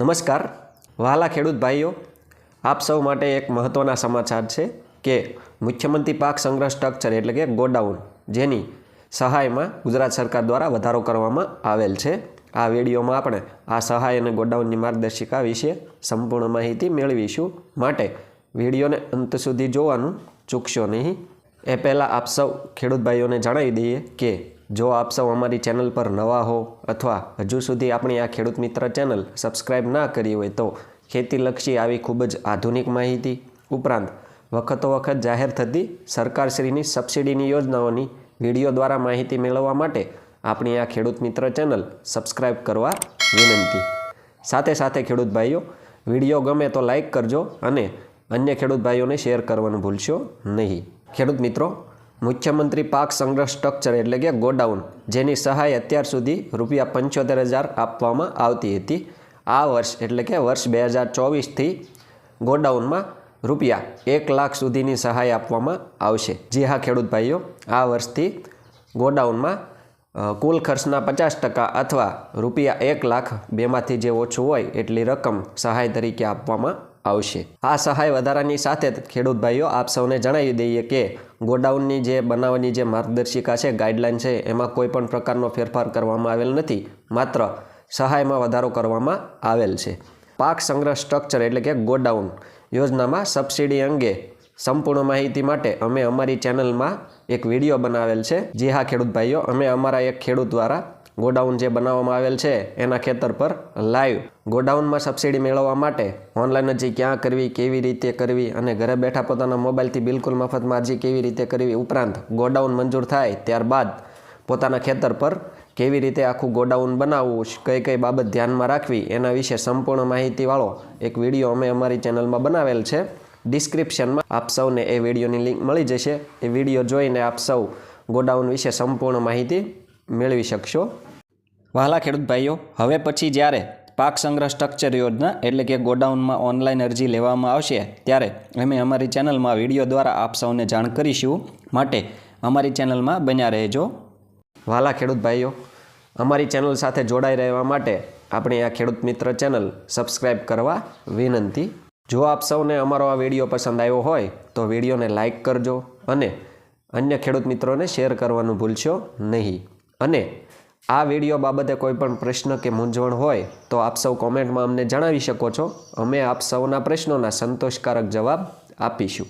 નમસ્કાર વહાલા ખેડૂત ભાઈઓ, આપ સૌ માટે એક મહત્ત્વના સમાચાર છે કે મુખ્યમંત્રી પાક સંગ્રહ સ્ટ્રક્ચર એટલે કે ગોડાઉન, જેની સહાયમાં ગુજરાત સરકાર દ્વારા વધારો કરવામાં આવેલ છે. આ વિડીયોમાં આપણે આ સહાય અને ગોડાઉનની માર્ગદર્શિકા વિશે સંપૂર્ણ માહિતી મેળવીશું. માટે વિડીયોને અંત સુધી જોવાનું ચૂકશો નહીં. એ પહેલાં આપ સૌ ખેડૂત ભાઈઓને જણાવી દઈએ કે જો આપ સૌ અમારી ચેનલ પર નવા હો અથવા હજુ સુધી આપણી આ ખેડૂત મિત્ર ચેનલ સબસ્ક્રાઇબ ના કરી હોય તો ખેતીલક્ષી આવી ખૂબ જ આધુનિક માહિતી ઉપરાંત વખતો વખત જાહેર થતી સરકારશ્રીની સબસિડીની યોજનાઓની વીડિયો દ્વારા માહિતી મેળવવા માટે આપણી આ ખેડૂત મિત્ર ચેનલ સબસ્ક્રાઇબ કરવા વિનંતી. સાથે સાથે ખેડૂત ભાઈઓ, વીડિયો ગમે તો લાઈક કરજો અને અન્ય ખેડૂત ભાઈઓને શેર કરવાનું ભૂલશો નહીં. ખેડૂત મિત્રો મુખ્યમંત્રી પાક સંગ્રહ સ્ટ્રક્ચર એટલે કે ગોડાઉન, જેની સહાય અત્યાર સુધી રૂપિયા પંચોતેર હજાર આપવામાં આવતી હતી. આ વર્ષ એટલે કે વર્ષ બે હજાર ચોવીસથી ગોડાઉનમાં રૂપિયા એક લાખ સુધીની સહાય આપવામાં આવશે. જી હા, ખેડૂત ભાઈઓ, આ વર્ષથી ગોડાઉનમાં કુલ ખર્ચના પચાસ ટકા અથવા રૂપિયા એક લાખ બેમાંથી જે ઓછું હોય એટલી રકમ સહાય તરીકે આપવામાં આવશે. આ સહાય વધારાની સાથે ખેડૂત ભાઈઓ આપ સૌને જણાવી દઈએ કે ગોડાઉનની જે બનાવવાની જે માર્ગદર્શિકા છે ગાઈડલાઇન છે, એમાં કોઈ પણ પ્રકારનો ફેરફાર કરવામાં આવેલ નથી. માત્ર સહાયમાં વધારો કરવામાં આવેલ છે. પાક સંગ્રહ સ્ટ્રક્ચર એટલે કે ગોડાઉન યોજનામાં સબસિડી અંગે સંપૂર્ણ માહિતી માટે અમે અમારી ચેનલમાં એક વીડિયો બનાવેલ છે. જી હા, ખેડૂત ભાઈઓ, અમે અમારા એક ખેડૂત દ્વારા ગોડાઉન જે બનાવવામાં આવેલ છે, એના ખેતર પર લાઈવ ગોડાઉનમાં સબસિડી મેળવવા માટે ઓનલાઈન અરજી ક્યાં કરવી, કેવી રીતે કરવી અને ઘરે બેઠા પોતાના મોબાઈલથી બિલકુલ મફતમાં અરજી કેવી રીતે કરવી ઉપરાંત ગોડાઉન મંજૂર થાય ત્યારબાદ પોતાના ખેતર પર કેવી રીતે આખું ગોડાઉન બનાવવું કઈ કઈ બાબત ધ્યાનમાં રાખવી, એના વિશે સંપૂર્ણ માહિતીવાળો એક વીડિયો અમે અમારી ચેનલમાં બનાવેલ છે. ડિસ્ક્રિપ્શનમાં આપ સૌને એ વિડીયોની લિંક મળી જશે. એ વીડિયો જોઈને આપ સૌ ગોડાઉન વિશે સંપૂર્ણ માહિતી મેળવી શકશો. વહાલા ખેડૂત ભાઈઓ, હવે પછી જ્યારે પાક સંગ્રહ સ્ટ્રક્ચર યોજના એટલે કે ગોડાઉનમાં ઓનલાઈન અરજી લેવામાં આવશે, ત્યારે અમે અમારી ચેનલમાં વીડિયો દ્વારા આપ સૌને જાણ કરીશું. માટે અમારી ચેનલમાં બન્યા રહેજો. વાલા ખેડૂત ભાઈઓ, અમારી ચેનલ સાથે જોડાઈ રહેવા માટે આપણી આ ખેડૂત મિત્ર ચેનલ સબસ્ક્રાઈબ કરવા વિનંતી. જો આપ સૌને અમારો આ વીડિયો પસંદ આવ્યો હોય, તો વિડીયોને લાઇક કરજો અને અન્ય ખેડૂત મિત્રોને શેર કરવાનું ભૂલશો નહીં. અને આ વીડિયો બાબતે કોઈ પણ પ્રશ્ન કે મૂંઝવણ હોય તો આપ સૌ કોમેન્ટમાં અમને જણાવી શકો છો. અમે આપ સૌના પ્રશ્નોના સંતોષકારક જવાબ આપીશું.